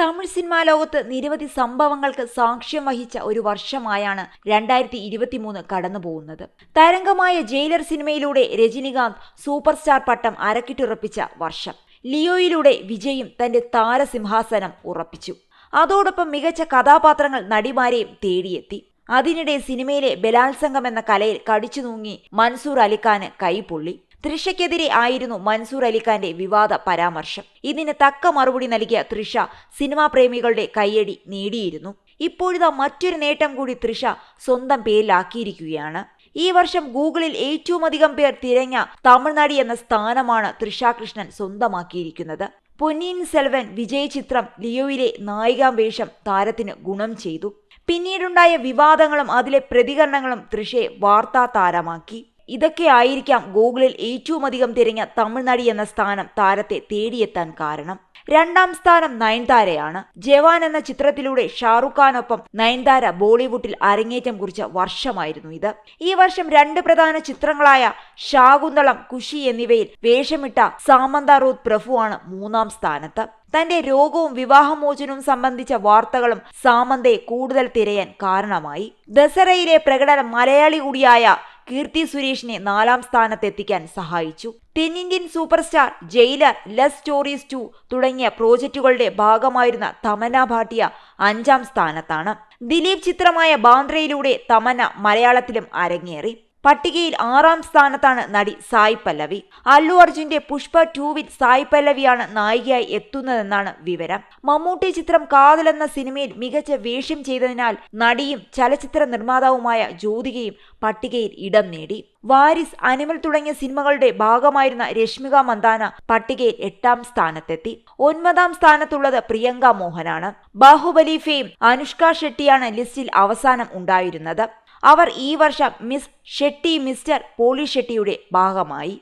Tamil cinema ലോകത്ത് നിരവധി സംഭവങ്ങൾക്ക് സാക്ഷ്യം വഹിച്ച ഒരു വർഷമായാണ് രണ്ടായിരത്തി ഇരുപത്തിമൂന്ന് കടന്നുപോകുന്നത്. തരംഗമായ ജയിലർ സിനിമയിലൂടെ രജനികാന്ത് സൂപ്പർ സ്റ്റാർ പട്ടം അരക്കിട്ടുറപ്പിച്ച വർഷം. ലിയോയിലൂടെ വിജയും തന്റെ താരസിംഹാസനം ഉറപ്പിച്ചു. അതോടൊപ്പം മികച്ച കഥാപാത്രങ്ങൾ നടിമാരെയും തേടിയെത്തി. അതിനിടെ സിനിമയിലെ ബലാത്സംഗം എന്ന കലയിൽ കടിച്ചു നൂങ്ങി മൻസൂർ അലിഖാന് കൈപൊള്ളി തൃഷയ്ക്കെതിരെ ആയിരുന്നു മൻസൂർ അലിഖാന്റെ വിവാദ പരാമർശം. ഇതിന് തക്ക മറുപടി നൽകിയ തൃഷ സിനിമാ പ്രേമികളുടെ കയ്യടി നേടിയിരുന്നു. ഇപ്പോഴിതാ മറ്റൊരു നേട്ടം കൂടി തൃഷ സ്വന്തം പേരിലാക്കിയിരിക്കുകയാണ്. ഈ വർഷം ഗൂഗിളിൽ ഏറ്റവും അധികം പേർ തിരഞ്ഞ തമിഴ്നാടി എന്ന സ്ഥാനമാണ് തൃഷാകൃഷ്ണൻ സ്വന്തമാക്കിയിരിക്കുന്നത്. പൊന്നിയിൻ സെൽവൻ വിജയ് ചിത്രം ലിയോയിലെ നായികാം വേഷം താരത്തിന് ഗുണം ചെയ്തു. പിന്നീടുണ്ടായ വിവാദങ്ങളും അതിലെ പ്രതികരണങ്ങളും തൃഷയെ വാർത്താ താരമാക്കി. ഇതൊക്കെ ആയിരിക്കാം ഗൂഗിളിൽ ഏറ്റവും അധികം തിരഞ്ഞ തമിഴ്നാടി എന്ന സ്ഥാനം താരത്തെ തേടിയെത്താൻ കാരണം. രണ്ടാം സ്ഥാനം നയൻതാരയാണ്. ജവാൻ എന്ന ചിത്രത്തിലൂടെ ഷാറുഖ് ഖാനൊപ്പം നയൻതാര ബോളിവുഡിൽ അരങ്ങേറ്റം കുറിച്ച വർഷമായിരുന്നു ഇത്. ഈ വർഷം രണ്ട് പ്രധാന ചിത്രങ്ങളായ ശാകുന്തളം കുഷി എന്നിവയിൽ വേഷമിട്ട സാമന്ത റൂത്ത് പ്രഭുവാണ് മൂന്നാം സ്ഥാനത്ത്. തന്റെ രോഗവും വിവാഹമോചനവും സംബന്ധിച്ച വാർത്തകളും സാമന്തയെ കൂടുതൽ തിരയാൻ കാരണമായി. ദസറയിലെ പ്രകടനം മലയാളി കൂടിയായ കീർത്തി സുരേഷിനെ നാലാം സ്ഥാനത്തെത്തിക്കാൻ സഹായിച്ചു. തെന്നിന്ത്യൻ super star Jailer Lust Stories two തുടങ്ങിയ പ്രോജക്റ്റുകളുടെ ഭാഗമായിരുന്ന തമന ഭാട്ടിയ അഞ്ചാം സ്ഥാനത്താണ്. ദിലീപ് ചിത്രമായ ബാന്ദ്രയിലൂടെ തമന മലയാളത്തിലും അരങ്ങേറി. പട്ടികയിൽ ആറാം സ്ഥാനത്താണ് നടി സായ് പല്ലവി. അല്ലു അർജുന്റെ പുഷ്പ ടൂവിൽ സായ് പല്ലവിയാണ് നായികയായി എത്തുന്നതെന്നാണ് വിവരം. മമ്മൂട്ടി ചിത്രം കാതൽ എന്ന സിനിമയിൽ മികച്ച വേഷ്യം ചെയ്തതിനാൽ നടിയും ചലച്ചിത്ര നിർമ്മാതാവുമായ ജ്യോതികയും പട്ടികയിൽ ഇടം നേടി. വാരിസ് അനിമൽ തുടങ്ങിയ സിനിമകളുടെ ഭാഗമായിരുന്ന രശ്മിക മന്ദാന പട്ടികയിൽ എട്ടാം സ്ഥാനത്തെത്തി. ഒൻപതാം സ്ഥാനത്തുള്ളത് പ്രിയങ്ക മോഹനാണ്. ബാഹുബലി ഫെയിം അനുഷ്ക ഷെട്ടിയാണ് ലിസ്റ്റിൽ അവസാനം ഉണ്ടായിരുന്നത്. അവർ ഈ വർഷം മിസ് ഷെട്ടി മിസ്റ്റർ പോളി ഷെട്ടിയുടെ ഭാഗമായി.